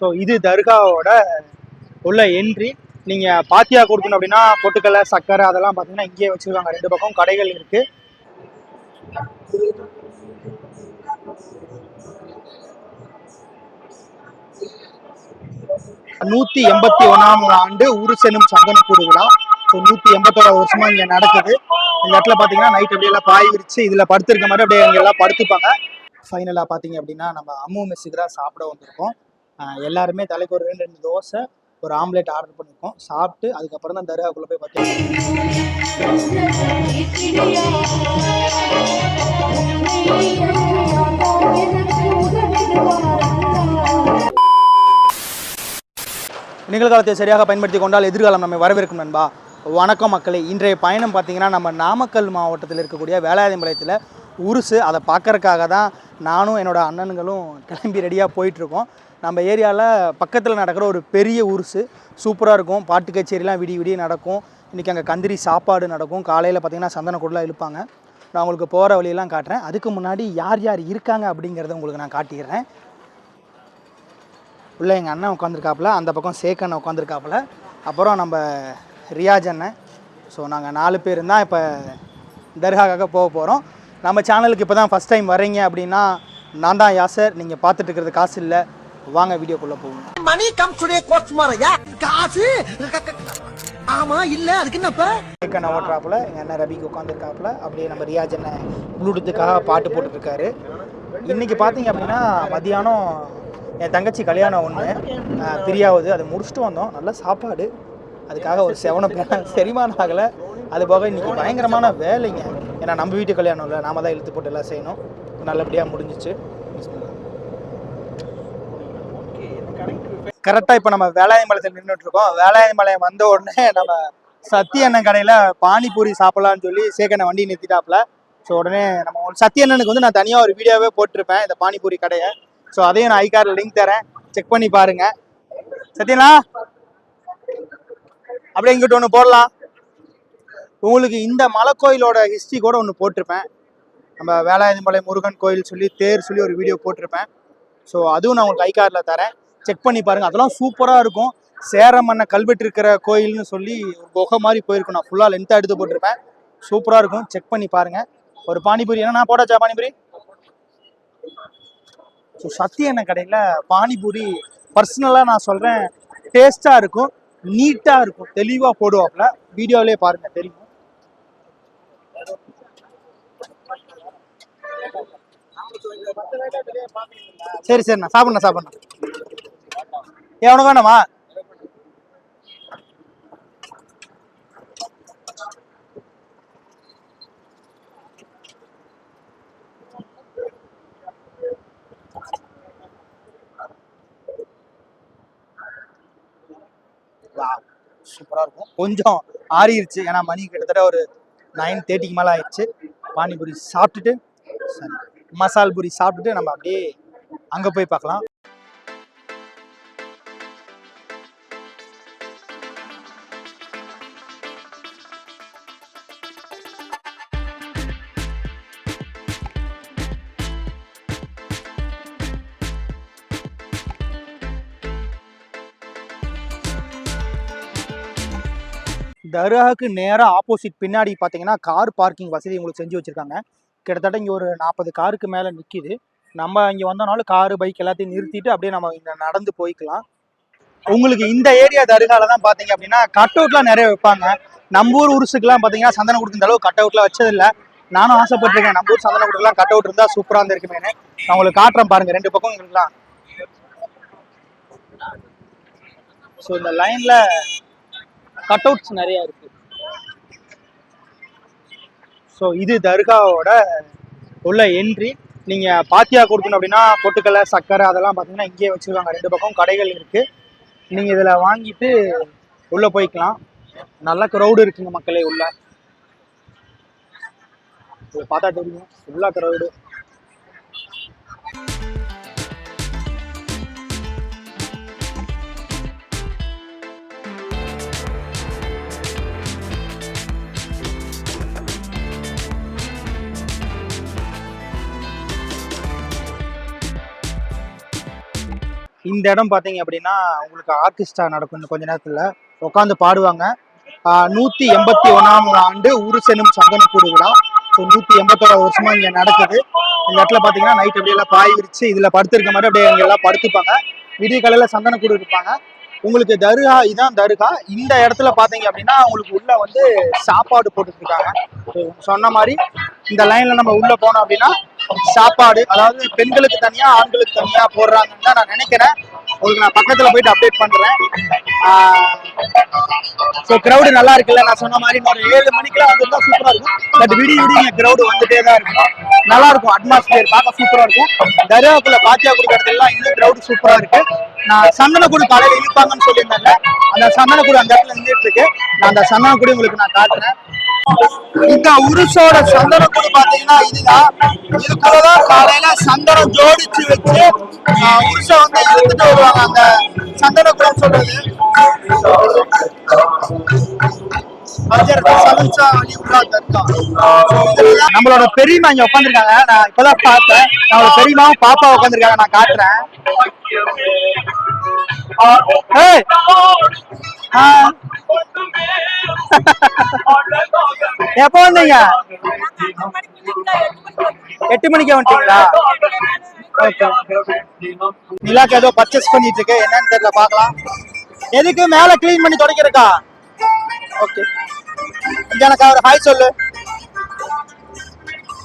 So இது தர்காவோட உள்ள entry நீங்கள் பாத்தியா கொடுக்கணும் அப்படின்னா பொட்டுக்கடலை சக்கரை அதெல்லாம் பார்த்தீங்கன்னா இங்கேயே வச்சுருவாங்க ரெண்டு பக்கம் கடைகள் இருக்கு. நூற்றி எண்பத்தி ஒன்றாம் ஆண்டு உருசெனும் சந்தனக்கூடு விழா. ஸோ நூற்றி எண்பத்தோட வருஷமா இங்கே நடக்குது. இந்த இடத்துல பார்த்தீங்கன்னா நைட் அப்படியே எல்லாம் பாய் விரிச்சு இதில் படுத்திருக்க மாதிரி அப்படியே இங்கே எல்லாம் படுத்துப்பாங்க. ஃபைனலாக பார்த்தீங்க அப்படின்னா நம்ம அம்மு மெஸ்ஸுக்கு தான் சாப்பிட வந்திருக்கோம். எல்லாருமே தலைக்கு ஒரு ரெண்டு ரெண்டு தோசை ஒரு ஆம்லேட் ஆர்டர் பண்ணியிருக்கோம் சாப்பிட்டு அதுக்கப்புறம் தான் தர்காக்குள்ள போய் பார்த்தீங்கன்னா நிகழ்காலத்தை சரியாக பயன்படுத்தி கொண்டால் எதிர்காலம் நம்மை வரவேற்கும் நண்பா. வணக்கம் மக்களே. இன்றைய பயணம் பார்த்தீங்கன்னா நம்ம நாமக்கல் மாவட்டத்தில் இருக்கக்கூடிய வேலாயுதம்பாளையத்தில் உருசு. அதை பார்க்கறக்காக தான் நானும் என்னோடய அண்ணனுங்களும் கிளம்பி ரெடியாக போயிட்டுருக்கோம் நம்ம ஏரியாவில் பக்கத்தில் நடக்கிற ஒரு பெரிய உருசு சூப்பராக இருக்கும். பாட்டு கச்சேரிலாம் விடிய விடிய நடக்கும். இன்றைக்கி அங்கே கந்திரி சாப்பாடு நடக்கும். காலையில் பார்த்தீங்கன்னா சந்தனக்கூடலாம் இழுப்பாங்க. நான் உங்களுக்கு போகிற வழியெல்லாம் காட்டுறேன். அதுக்கு முன்னாடி யார் யார் இருக்காங்க அப்படிங்கிறத உங்களுக்கு நான் காட்டிடுறேன். உள்ளே எங்கள் அண்ணன் உட்காந்துருக்காப்புல அந்த பக்கம் சேக்கண்ணன் உட்காந்துருக்காப்புல அப்புறம் நம்ம ரியாஜ் அண்ணன். ஸோ நாங்கள் நாலு பேர் தான் இப்போ தர்காக்காக போக போகிறோம் நம்ம சேனலுக்கு இப்போ தான் ஃபஸ்ட் டைம் வரீங்க அப்படின்னா நான் தான் யாசர் நீங்கள் பார்த்துட்டு இருக்கிறது காசு இல்லை. வாங்க வீடியோக்குள்ளே போவோம். மணி கம் டுடே கோட்ஸ் மாரையா காசு? ஆமா இல்ல அதுக்கு என்னப்ப சேக்கண்ணன் ஓட்டுறாப்புல எங்கள் அண்ணன் ரபிக்கு உட்காந்துருக்காப்புல அப்படியே நம்ம ரியாஜ் அண்ணன் ப்ளூடூத்துக்காக பாட்டு போட்டுட்ருக்காரு. இன்றைக்கி பார்த்தீங்க அப்படின்னா மதியானம் என் தங்கச்சி கல்யாணம் ஒன்று பிரியாவது அதை முடிச்சுட்டு வந்தோம். நல்ல சாப்பாடு. அதுக்காக ஒரு செவனம் செரிமானம் ஆகலை. அது போக இன்றைக்கி பயங்கரமான வேலைங்க. ஏன்னா நம்ம வீட்டு கல்யாணம் இல்லை. நாம தான் இழுத்து போட்டு எல்லாம் செய்யணும். நல்லபடியாக முடிஞ்சிச்சு. கரெக்டாக இப்போ நம்ம வேலாயம்பாளையத்தில் நின்றுட்டு இருக்கோம் வேலாயம்பாளையம் வந்த உடனே நம்ம சத்தி அண்ணன் கடையில் பானிபூரி சாப்பிட்லான்னு சொல்லி சேகனை வண்டி நிறுத்திட்டாப்புல. ஸோ உடனே நம்ம ஒரு சத்தி அண்ணனுக்கு வந்து நான் தனியாக ஒரு வீடியோவே போட்டிருப்பேன் இந்த பானிபூரி கடையை. ஸோ அதையும் நான் ஐகாரில் லிங்க் தரேன். செக் பண்ணி பாருங்க. சத்யனா அப்படியே இங்கிட்ட ஒன்று போடலாம். உங்களுக்கு இந்த மலைக்கோயிலோட ஹிஸ்ட்ரி கூட ஒன்று போட்டிருப்பேன். நம்ம வேலாயுதம்பாளையம் முருகன் கோயில் சொல்லி தேர் சொல்லி ஒரு வீடியோ போட்டிருப்பேன். ஸோ அதுவும் நான் உங்களுக்கு ஐகாரில் தரேன். செக் பண்ணி பாருங்க. அதெல்லாம் சூப்பராக இருக்கும். சேர மண்ண கல்வெட்டு இருக்கிற கோயில்னு சொல்லி ஒரு குகை மாதிரி போயிருக்கும். நான் ஃபுல்லாக லென்த்தாக எடுத்து போட்டிருப்பேன். சூப்பராக இருக்கும். செக் பண்ணி பாருங்கள் ஒரு பானிபூரி. என்ன நான் போட்டாச்சா பானிபூரி? ஸோ சத்தி எண்ணெய் கடையில் பானிபூரி பர்சனலாக நான் சொல்கிறேன் டேஸ்ட்டாக இருக்கும். நீட்டாக இருக்கும். தெளிவாக போடுவாப்புல. வீடியோவிலே பாருங்கள் தெரியும். சரி சரிண்ணா சாப்பிட்ணா சாப்பிட்ணா ஏன் உனக்கு வேணாமா சூப்பராக இருக்கும். கொஞ்சம் ஆறிடுச்சு ஏன்னா மணி கிட்டத்தட்ட ஒரு நைன் தேர்ட்டிக்கு மேலே ஆயிடுச்சு. பானிபூரி சாப்பிட்டுட்டு சரி மசால் பூரி சாப்பிட்டுட்டு நம்ம அப்படியே அங்கே போய் பார்க்கலாம். தர்காவுக்கு நேராக ஆப்போசிட் பின்னாடி பார்த்தீங்கன்னா கார் பார்க்கிங் வசதி உங்களுக்கு செஞ்சு வச்சுருக்காங்க. கிட்டத்தட்ட இங்கே ஒரு நாற்பது காருக்கு மேலே நிற்கிது நம்ம இங்கே வந்தனாலும் காரு பைக் எல்லாத்தையும் நிறுத்திட்டு அப்படியே நம்ம இங்கே நடந்து போய்க்கலாம். உங்களுக்கு இந்த ஏரியா தர்கால தான் பார்த்தீங்க அப்படின்னா கட் அவுட்லாம் நிறைய வைப்பாங்க. நம்ம ஊர் உருசுக்கெல்லாம் பார்த்தீங்கன்னா சந்தனம் கொடுத்த அளவு கட் அவுட்லாம் வச்சதில்லை. நானும் ஆசைப்பட்டிருக்கேன். நம்ம ஊர் சந்தன கொடுக்கலாம் கட் அவுட் இருந்தால் சூப்பராக இருந்திருக்குமே நான் உங்களுக்கு காட்டுறேன் பாருங்க. ரெண்டு பக்கம் இருக்கலாம் ஸோ இந்த லைனில் கட் அவுட்ஸ் நிறைய இருக்கு. ஸோ இது தர்காவோட உள்ள என்ட்ரி நீங்க பாத்தியா கொடுக்கணும் அப்படின்னா பொட்டுக்கடலை சக்கரை அதெல்லாம் பார்த்தீங்கன்னா இங்கேயே வச்சிருக்காங்க. ரெண்டு பக்கம் கடைகள் இருக்கு. நீங்க இதில் வாங்கிட்டு உள்ள போய்க்கலாம். நல்ல க்ரௌடு இருக்குங்க மக்களே உள்ள. பார்த்தா தெரியும். ஃபுல்லாக க்ரௌடு இந்த இடம் பார்த்தீங்க அப்படின்னா உங்களுக்கு ஆர்கெஸ்ட்ரா நடக்கும். இன்னும் கொஞ்ச நேரத்தில் உட்காந்து பாடுவாங்க. நூற்றி எண்பத்தி ஒன்றாம் ஆண்டு உருசெனும் சந்தனக்கூடு விழா. ஸோ நூற்றி எண்பத்தோட வருஷமாக இங்கே நடக்குது. இந்த இடத்துல பார்த்தீங்கன்னா நைட் அப்படியே எல்லாம் பாய் விரிச்சு இதில் படுத்திருக்க மாதிரி அப்படியே இங்கே எல்லாம் படுத்துப்பாங்க. விடிய காலையில சந்தனக்கூடு இருப்பாங்க உங்களுக்கு தருகா இதான் தர்கா. இந்த இடத்துல பார்த்தீங்க அப்படின்னா உங்களுக்கு உள்ள வந்து சாப்பாடு போட்டுட்டு சொன்ன மாதிரி இந்த லைனில் நம்ம உள்ளே போனோம் அப்படின்னா சாப்பாடு அதாவது பெண்களுக்கு தனியா ஆண்களுக்கு தனியா போடுறாங்கன்னு தான் நான் நினைக்கிறேன். உங்களுக்கு நான் பக்கத்துல போயிட்டு அப்டேட் பண்றேன். ஸோ கிரௌடு நல்லா இருக்குல்ல? நான் சொன்ன மாதிரி இன்னொரு ஏழு மணிக்கெல்லாம் வந்துருந்தா சூப்பரா இருக்கும். பட் விடிய விடிய க்ரௌடு கிரௌடு வந்துட்டே தான் இருக்கும். நல்லா இருக்கும் அட்மாஸ்பியர் பார்க்க சூப்பரா இருக்கும். தர்காவுக்குள்ள பாத்தியா கொடுக்கறதுலாம் இன்னும் கிரௌடு சூப்பரா இருக்கு. நான் சந்தனக்கூடு காலையில இழுப்பாங்கன்னு சொல்லியிருந்தேன் அந்த சந்தனக்கூடு அந்த இடத்துல நின்றுட்டு இருக்கு. நான் அந்த சந்தனக்கூடு உங்களுக்கு நான் காட்டுறேன். இந்த உருசோட சந்தனக்கூடு பாத்தீங்கன்னா இதுதான். இதுக்குள்ளதான் காலையில சந்தனம் ஜோடிச்சு வச்சு உருசை வந்து எடுத்துட்டு வருவாங்க. அந்த சொல்றது. அஜர் சமன்சா அலி உல்லா தர்கா. நம்மளோட பெரியம்மா இங்க உட்காந்துருக்காங்க நான் இப்பதான் பார்த்தேன். நம்மளோட பெரியமாவும் பாப்பா உட்காந்துருக்காங்க நான் காட்டுறேன். எப்போ வந்தீங்க? எட்டு மணிக்கு வந்துட்டீங்களா? ஓகே. நிலாக்கு ஏதோ பர்ச்சேஸ் பண்ணிட்டு இருக்கு என்னன்னு தெரியல பார்க்கலாம். எதுக்கு மேல க்ளீன் பண்ணி துடைக்கிறக்கா ஓகே இங்க எனக்கு ஒரு ஹாய் சொல்லு.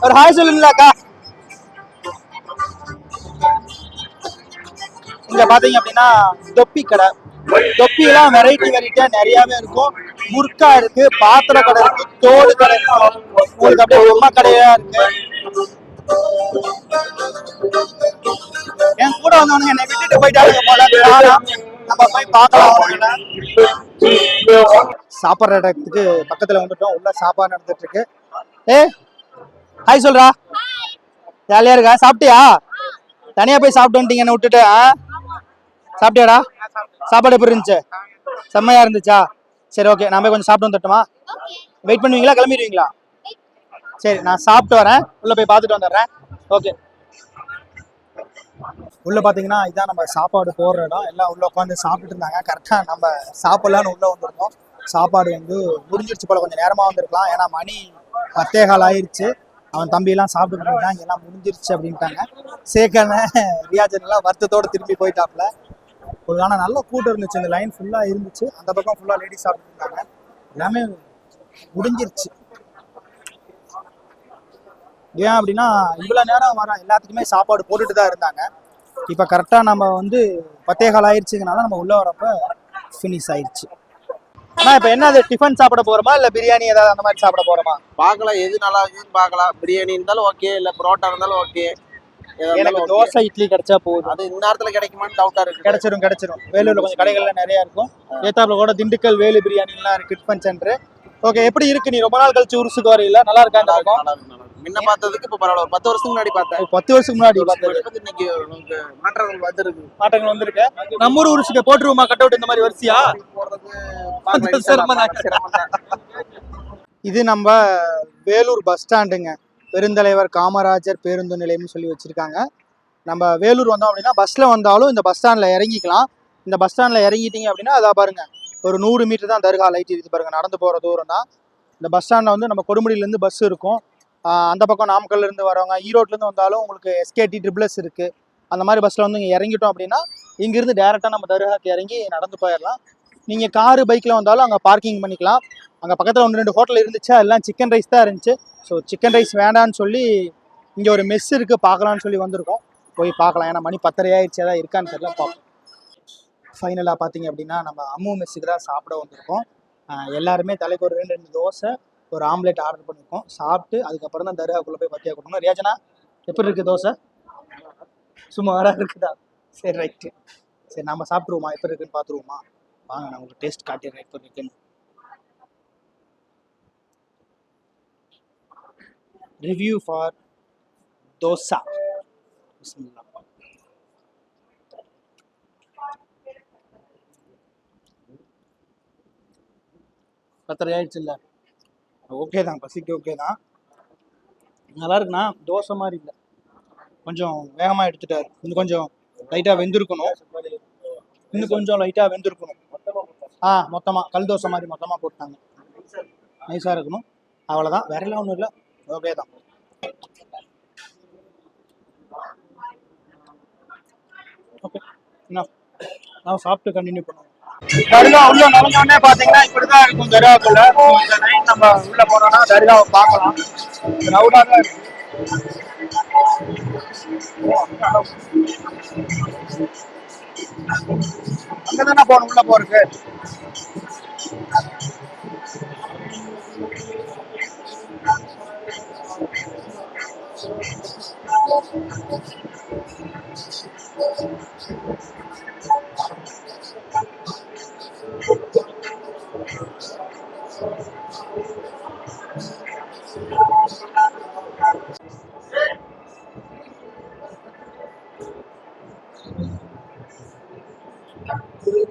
ஒரு ஹாய் சொல்லுங்களாக்கா இங்க பாத்தீங்க அப்படின்னா தொப்பி கடை. தொப்பிலாம் வெரைட்டி வெரைட்டியா நிறையவே இருக்கும். முர்க்கா இருக்கு பாத்திர கடை இருக்கு தோடு கடை இருக்கு. உங்களுக்கு அப்படியே உமா கடையா இருக்கு. என் கூட வந்தவனுங்க என்னை விட்டுட்டு போயிட்டாங்க போல. நம்ம போய் பார்க்கலாம் சாப்பிட்ற இடத்துக்கு பக்கத்துல வந்துட்டோம். உள்ள சாப்பாடு நடந்துட்டு இருக்கு ஏ ஹாய் சொல்றா. ஜாலியா இருக்கா? சாப்பிட்டியா? தனியா போய் சாப்பிட்டு வந்துட்டீங்க என்னை விட்டுட்டு? சாப்பிட்டியாடா? சாப்பாடு எப்படி இருந்துச்சு? செம்மையா இருந்துச்சா? சரி ஓகே. நான் போய் கொஞ்சம் சாப்பிட்டு வந்துட்டுமா? வெயிட் பண்ணுவீங்களா? கிளம்பிடுவீங்களா? சரி நான் சாப்பிட்டு வரேன். உள்ள போய் பார்த்துட்டு வந்துடுறேன். ஓகே. உள்ள பாத்தீங்கன்னா இதான் நம்ம சாப்பாடு போடுற இடம். எல்லாம் உள்ள உட்காந்து சாப்பிட்டுட்டு இருந்தாங்க. கரெக்டா நம்ம சாப்பிடலான்னு உள்ள வந்திருந்தோம். சாப்பாடு வந்து முடிஞ்சிருச்சு போல. கொஞ்சம் நேரமா வந்திருக்கலாம். ஏன்னா மணி பத்தே கால் ஆயிருச்சு. அவன் தம்பி எல்லாம் சாப்பிட்டு போயிட்டான் எல்லாம் முடிஞ்சிருச்சு அப்படின்ட்டாங்க. சேக்கன ரியாஜன் எல்லாம் வருத்தத்தோட திரும்பி போயிட்டாப்ல. ஒரு ஆனால் நல்ல கூட்டம் இருந்துச்சு. இந்த லைன் ஃபுல்லாக இருந்துச்சு. அந்த பக்கம் ஃபுல்லாக லேடிஸ் சாப்பிட்டுருந்தாங்க எல்லாமே முடிஞ்சிருச்சு. ஏன் அப்படின்னா இவ்வளோ நேரம் வர எல்லாத்துக்குமே சாப்பாடு போட்டுட்டு தான் இருந்தாங்க. இப்ப கரெக்டா நம்ம வந்து பத்தே கால் ஆயிடுச்சுங்கனால நம்ம உள்ள வரப்ப ஃபினிஷ் ஆயிடுச்சு ஆனா இப்ப என்ன அது டிஃபன் சாப்பிட போறோமா? இல்ல பிரியாணி ஏதாவது அந்த மாதிரி சாப்பிட போறோமா? பார்க்கலாம். எது நல்லா இருக்குன்னு பார்க்கலாம். பிரியாணி இருந்தாலும் ஓகே இல்ல பரோட்டா இருந்தாலும் ஓகே எனக்கு தோசை இட்லி கிடைச்சா போதும். அது இந்த நேரத்துல கிடைக்குமான்னு டவுட்டா இருக்கு. கிடைச்சிரும் கிடைச்சிரும். வேலூர்ல கொஞ்சம் கடைகள்ல நிறைய இருக்கும். ஏத்தாப்புல கூட திண்டுக்கல் வேலு பிரியாணி எல்லாம் இருக்கு டிஃபன் சென்டர் ஓகே எப்படி இருக்கு நீ? ரொம்ப நாள் கழிச்சு உருசுக்கு வரையில. நல்லா இருக்கா இந்த முன்ன பார்த்ததுக்கு இப்ப பரவாயில்ல. ஒரு பத்து வருஷத்துக்கு முன்னாடி பார்த்தேன். பத்து வருஷத்துக்கு முன்னாடி பார்த்தது இன்னைக்கு மாற்றங்கள் வந்திருக்கு. மாற்றங்கள் வந்திருக்கு. நம்ம ஊர் உருசுக்கு போட்டுருவோமா கட் அவுட் இந்த மாதிரி வரிசையா. இது நம்ம வேலூர் பஸ் ஸ்டாண்டுங்க. பெருந்தலைவர் காமராஜர் பேருந்து நிலையம்னு சொல்லி வச்சிருக்காங்க. நம்ம வேலூர் வந்தோம் அப்படின்னா பஸ்ல வந்தாலும் இந்த பஸ் ஸ்டாண்ட்ல இறங்கிக்கலாம். இந்த பஸ் ஸ்டாண்ட்ல இறங்கிட்டீங்க அப்படின்னா அதா பாருங்க ஒரு நூறு மீட்டர் தான் தர்கா லைட் இருக்குது பாருங்க நடந்து போற தூரம் தான். இந்த பஸ் ஸ்டாண்ட்ல வந்து நம்ம கொடுமுடியில இருந்து பஸ் இருக்கும். அந்த பக்கம் நாமக்கல்லேருந்து வரவங்க ஈரோட்லேருந்து வந்தாலும் உங்களுக்கு எஸ்கேடி ட்ரிபிள்எஸ் இருக்குது அந்த மாதிரி பஸ்ஸில் வந்து இங்கே இறங்கிட்டோம் அப்படின்னா இங்கேருந்து டேரெக்டாக நம்ம தருகாக்கு இறங்கி நடந்து போயிடலாம். நீங்கள் காரு பைக்கில் வந்தாலும் அங்கே பார்க்கிங் பண்ணிக்கலாம். அங்கே பக்கத்தில் ஒன்று ரெண்டு ஹோட்டல் இருந்துச்சு எல்லாம் சிக்கன் ரைஸ் தான் இருந்துச்சு. ஸோ சிக்கன் ரைஸ் வேண்டான்னு சொல்லி இங்கே ஒரு மெஸ் இருக்குது பார்க்கலாம்னு சொல்லி வந்திருக்கோம். போய் பார்க்கலாம். ஏன்னா மணி பத்தரை ஆயிடுச்சு ஏதாவது இருக்கான்னு தெரியல பார்ப்போம். ஃபைனலாக பார்த்தீங்க அப்படின்னா நம்ம அம்மு மெஸ்ஸுக்கு தான் சாப்பிட வந்திருக்கோம். எல்லாருமே தலைக்கு ஒரு ரெண்டு ரெண்டு தோசை ஒரு ஆம்லேட் ஆர்டர் பண்ணியிருக்கோம் சாப்பிட்டு அதுக்கப்புறம் தான் தர்காக்குள்ளே போய் பத்தியா கொடுக்கணும். ரியாஜனா எப்படி இருக்கு தோசை? சுமாராக இருக்குதா? சரி ரைட்டு சரி நம்ம சாப்பிட்ருவோமா எப்படி இருக்குன்னு பார்த்துருவோமா வாங்க நான் உங்களுக்கு டேஸ்ட் காட்டிடுறேன். எப்படி இருக்குன்னு. Review for dosa. பிஸ்மில்லா. பத்தரை ஆயிடுச்சு இல்லை ஓகே தான் பசிக்கு ஓகே தான். நல்லா இருக்குண்ணா தோசை மாதிரி இல்லை. கொஞ்சம் வேகமாக எடுத்துட்டாரு. இன்னும் கொஞ்சம் லைட்டாக வெந்திருக்கணும். இன்னும் கொஞ்சம் லைட்டாக வெந்திருக்கணும். ஆ மொத்தமாக கல் தோசை மாதிரி மொத்தமாக போட்டாங்க. நைஸாக இருக்கணும். அவ்வளோதான் வேற எல்லாம் ஒன்றும் இல்லை. ஓகே தான். ஓகே நான் சாப்பிட்டு கண்டினியூ பண்ணுவோம். தர்கா உள்ள நடந்தோடனே பார்த்தீங்கன்னா இப்படிதான் இருக்கும் தர்காக்குள்ள. இந்த நைட் நம்ம உள்ள போனோம்னா தர்காவை பார்க்கலாம். ரவுடாக தான் இருக்கு. அங்கதானே போகணும் உள்ள போறதுக்கு?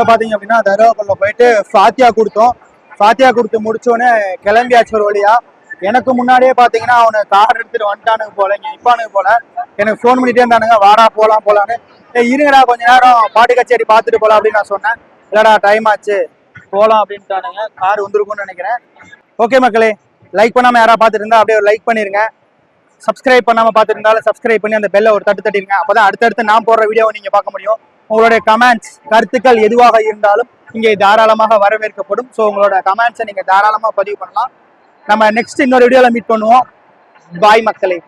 உள்ள பாத்தீங்க அப்படின்னா தர்காக்குள்ள போயிட்டு ஃபாத்தியா கொடுத்தோம். ஃபாத்தியா கொடுத்து முடிச்சோடனே கிளம்பியாச்சு ஒரு வழியா. எனக்கு முன்னாடியே பாத்தீங்கன்னா அவனு கார் எடுத்துட்டு வந்துட்டானுங்க போல இங்க நிப்பானுங்க போல. எனக்கு ஃபோன் பண்ணிட்டே இருந்தானுங்க வாடா போலாம் போலான்னு இருங்கடா கொஞ்ச நேரம் பாட்டு கச்சேரி பார்த்துட்டு போலாம் அப்படின்னு நான் சொன்னேன். இல்லடா டைம் ஆச்சு. போலாம் அப்படின்ட்டானுங்க. கார் வந்துருக்கும்னு நினைக்கிறேன். ஓகே மக்களே லைக் பண்ணாம யாரா பார்த்துட்டு இருந்தா அப்படியே ஒரு லைக் பண்ணிருங்க. சப்ஸ்கிரைப் பண்ணாம பாத்துட்டு இருந்தாலும் சப்ஸ்கிரைப் பண்ணி அந்த பெல்லை ஒரு தட்டு தட்டிருங்க. அப்பதான் அடுத்தடுத்து நான் போடுற வீடியோவை நீங்க பார்க்க முடியும். உங்களுடைய கமெண்ட்ஸ் கருத்துக்கள் எதுவாக இருந்தாலும் இங்கே தாராளமாக வரவேற்கப்படும். ஸோ உங்களோட கமெண்ட்ஸை நீங்க தாராளமாக பதிவு பண்ணலாம். நம்ம நெக்ஸ்ட் இன்னொரு வீடியோவில் மீட் பண்ணுவோம். பாய் மக்களே.